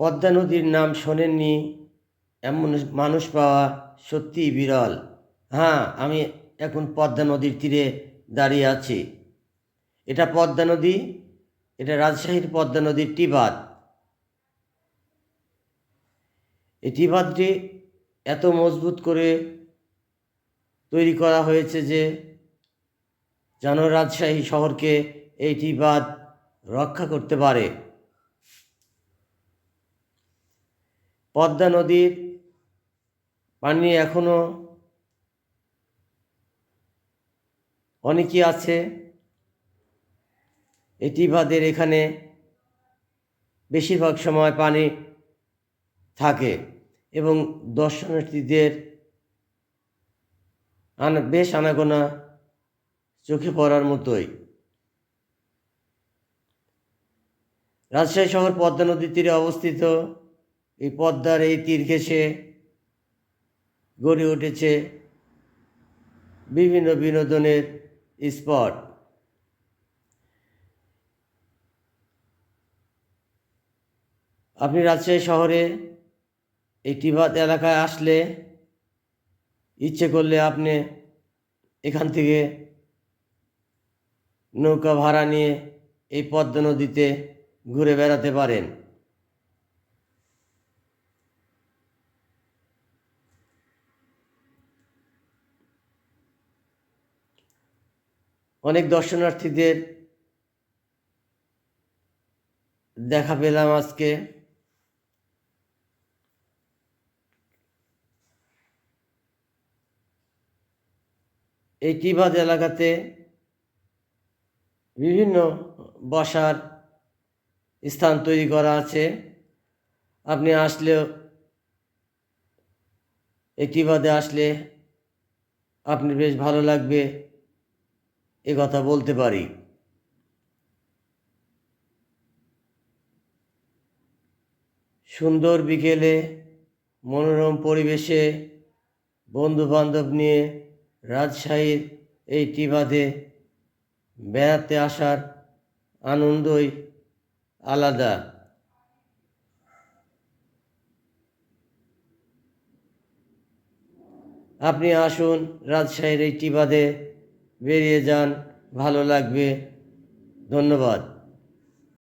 পদ্মা নদীর নাম শোনেননি, এমন মানুষ পাওয়া সত্যিই বিরল। হ্যাঁ আমি এখন পদ্মা নদীর তীরে দাঁড়িয়ে আছি। এটা পদ্মা নদী, এটা রাজশাহীর পদ্মা নদীর টিবাদ। এই টিবাদটি এত মজবুত করে তৈরি করা হয়েছে যে যেন রাজশাহী শহরকে এই টিবাদ রক্ষা করতে পারে। পদ্মা নদীর পানি এখনও অনেকই আছে। এটি বাদের এখানে বেশিরভাগ সময় পানি থাকে এবং দর্শনার্থীদের আনা, বেশ আনাগোনা চোখে পড়ার মতোই। রাজশাহী শহর পদ্মা নদীর তীরে অবস্থিত এই পদ্মার এই তীর ঘেঁষে গড়ে উঠেছে বিভিন্ন বিনোদনের স্পট। আপনি রাজশাহী শহরে এই টিবাদ এলাকায় আসলে ইচ্ছে করলে আপনি এখান থেকে নৌকা ভাড়া নিয়ে এই পদ্মা নদীতে ঘুরে বেড়াতে পারেন। অনেক দর্শনার্থীদের দেখা পেলাম আজকে। এই টিবাদ এলাকাতে বিভিন্ন বসার স্থান তৈরি করা আছে। আপনি আসলেও এই টিবাদে আসলে আপনি বেশ ভালো লাগবে। এ কথা বলতে পারি। সুন্দর বিকেলে মনোরম পরিবেশে বন্ধু বান্ধব নিয়ে রাজশাহীর এই টিবাদে বেড়াতে আসার আনন্দই আলাদা। আপনি আসুন রাজশাহীর এই টিবাদে বেরিয়ে যান ভালো লাগবে। ধন্যবাদ।